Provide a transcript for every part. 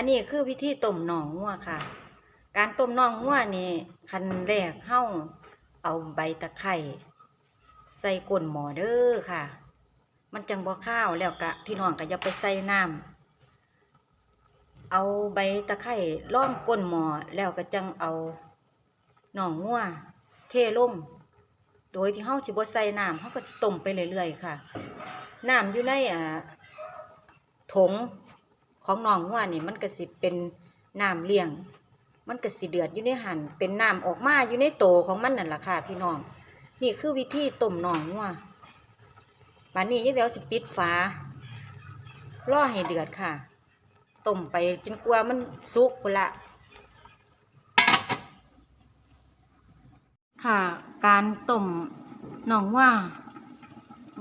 อันนี้คือวิธีต้มหนองงัวค่ะ การต้มหนองงัวนี่คันแรกเฮาเอาใบตะไคร้ใส่ก้นหม้อเด้อค่ะ มันจังบ่ข้าวแล้วกะพี่น้องก็อย่าไปใส่น้ำเอาใบตะไคร้ล่องก้นหม้อแล้วก็จังเอาหนองงัวเทลงโดยที่เฮาสิบ่ใส่น้ำเฮาก็สิต้มไปเรื่อยๆค่ะ น้ำอยู่ในอ่าถง ของหนองงัวนี่มันก็สิเป็นน้ำเลี้ยง มันก็สิเดือดอยู่ในหันเป็นน้ำออกมาอยู่ในโตของมันนั่นแหละค่ะพี่น้อง นี่คือวิธีต้มหนองงัวบัดนี้ยายแววสิปิดฝารอให้เดือดค่ะต้มไปจนกว่ามันสุกพุ่นละค่ะ การต้มหนองว่า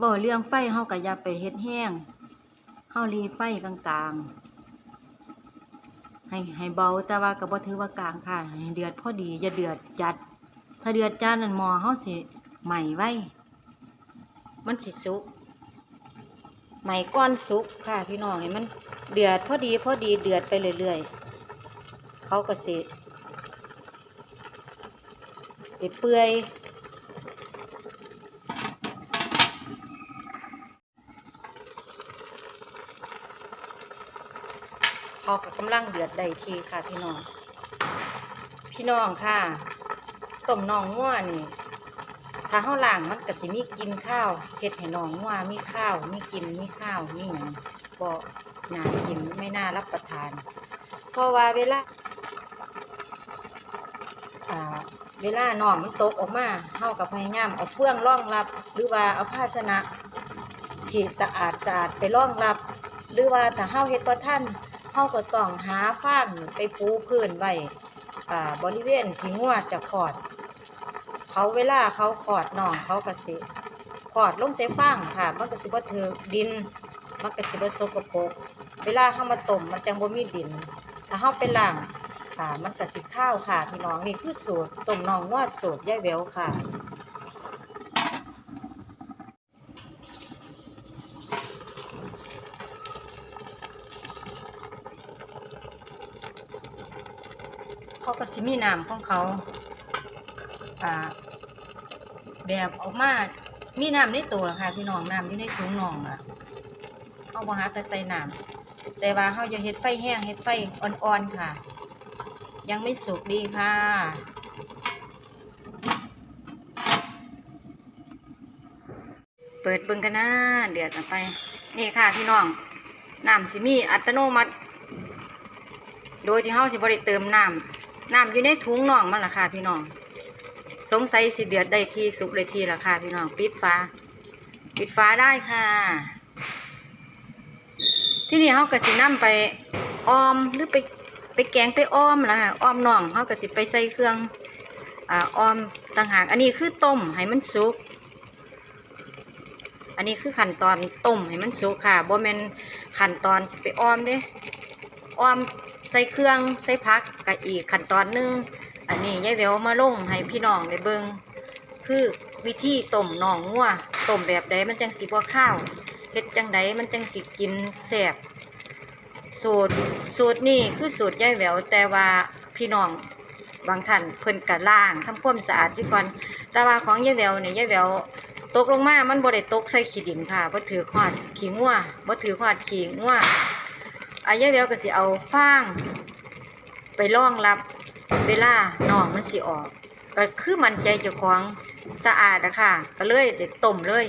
บ่เรื่องไฟเฮาก็อย่าไปเฮ็ดแห้งเฮารีไฟกลางๆ ให้ให้เบาแต่ว่าก็บ่ถือว่ากลางค่ะให้เดือดพอดีอย่าเดือดจัด ถ้าเดือดจัดนั่นหม้อเฮาสิไหม้ไว้ มันสิสุกไหม้ก้อนสุกค่ะ พี่น้องให้มันเดือดพอดีพอดีเดือดไปเรื่อยๆเขาก็สิเปื่อย พอกับกำลังเดือดได้ทีค่ะพี่น้อง พี่น้องค่ะต้มน่องงัวนี่ ถ้าเฮาล้างมันก็สิมีกินข้าวเฮ็ดให้น่องงัวมีข้าวมีกินมีข้าวมีหยังบ่น่ากินไม่น่ารับประทาน เพราะว่าเวลาเวลาหน่องมันตกออกมาเฮาก็พยายามเอาเฟืองรองรับ หรือว่าเอาภาชนะที่สะอาดสะอาดไปรองรับ หรือว่าถ้าเฮาเฮ็ดบ่ทัน เฮาก็ต้องหาฟางไปปูพื้นไว้บริเวณที่งัวจะคลอด เขาเวลาเขาคลอดน้องเขาก็สิคลอดลงเสฟางค่ะ มันก็สิบ่ถือดิน มันก็สิบ่สกปรกเวลาเฮามาต้มมันจังบ่มีดิน ถ้าเฮาไปล้างอ่ามันก็สิข้าวค่ะพี่น้องนี่คือสูตรต้มน้องงวดสูตรยายแววค่ะ เขาก็สิมีน้ำของเขาอ่าแบบออกมา มีน้ำในตัวล่ะค่ะพี่น้องน้ำอยู่ในถุงน่องอะเอาบ่หาแต่ใส่น้ำแต่ว่าเฮาอย่าเฮ็ดไฟแห้งเฮ็ดไฟอ่อนๆค่ะ ยังไม่สุกดีค่ะเปิดเบิ่งกันนะเดือดไป นี่ค่ะพี่น้องน้ำสิมีอัตโนมัติ โดยที่เฮาสิบ่ได้เติมน้ำ น้ำอยู่ในถุงน่องมันล่ะค่ะพี่น้อง สงสัยสิเดือดได้ที่สุกได้ที่ล่ะค่ะพี่น้อง ปิดฟ้า ปิดฟ้าได้ค่ะ ที่นี่เฮาก็สินำไปออมหรือไปไปแกงไปอ้อมล่ะค่ะอ้อมน่องเฮาก็สิไปใส่เครื่องอ่าอ้อมต่างหาก อันนี้คือต้มให้มันสุก อันนี้คือขั้นตอนต้มให้มันสุกค่ะบ่แมนขั้นตอนไปอ้อมเด้อ้อม ใส่เครื่องใส่ผักกับอีกขั้นตอนหนึงอันนี้ยายแววมาลงให้พี่น้องได้เบิงคือวิธีต้มหนองงัวต้มแบบใดมันจังสิบ่ข้าวเฮ็ดจังใดมันจังสิกินแซ่บสูตรสูตรนี่คือสูตรยายแววแต่ว่าพี่น้องบางท่านเพิ่นกะล้างทำความสะอาดซิก่อนแต่ว่าของยายแววเนี่ยายแววตกลงมา มันบ่ได้ตกใส่ขี้ดินค่ะบ่ถือขอดขี้งัวบ่ถือขอดขี้งัว อายายแววก็สิเอาฟางไปรองรับเวลาน้องมันสิออก ก็คือมันใจเจ้าของสะอาดอะค่ะ ก็เลยเด็ดต้มเลย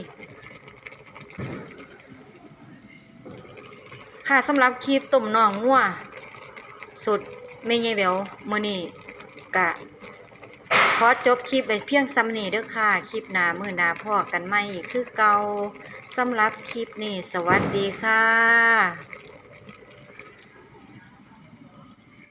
ค่ะสำหรับคลิปต้มน้องงัวสุดไม่ยายแววมื้อนี้กะขอจบคลิปไปเพียงซ้ำนี้เด้อค่ะ คลิปหน้ามื้อหนาพ่อกันใหม่คือเกาสำหรับคลิปนี้ สวัสดีค่ะ